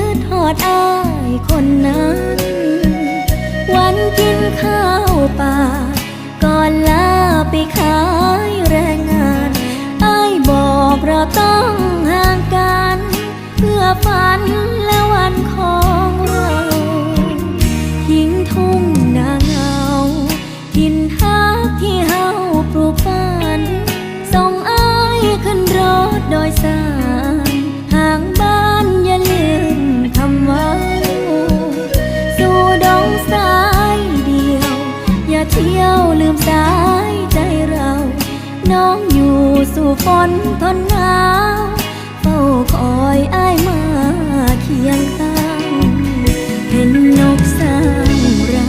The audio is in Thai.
ือทอดอายคนนั้น วันกินข้าวป่า ก่อนลาไปขายแรงงานอายบอกเราต้อง ที่ยวลืมสายใจเรา น้องอยู่สู่ฝนทนหนาว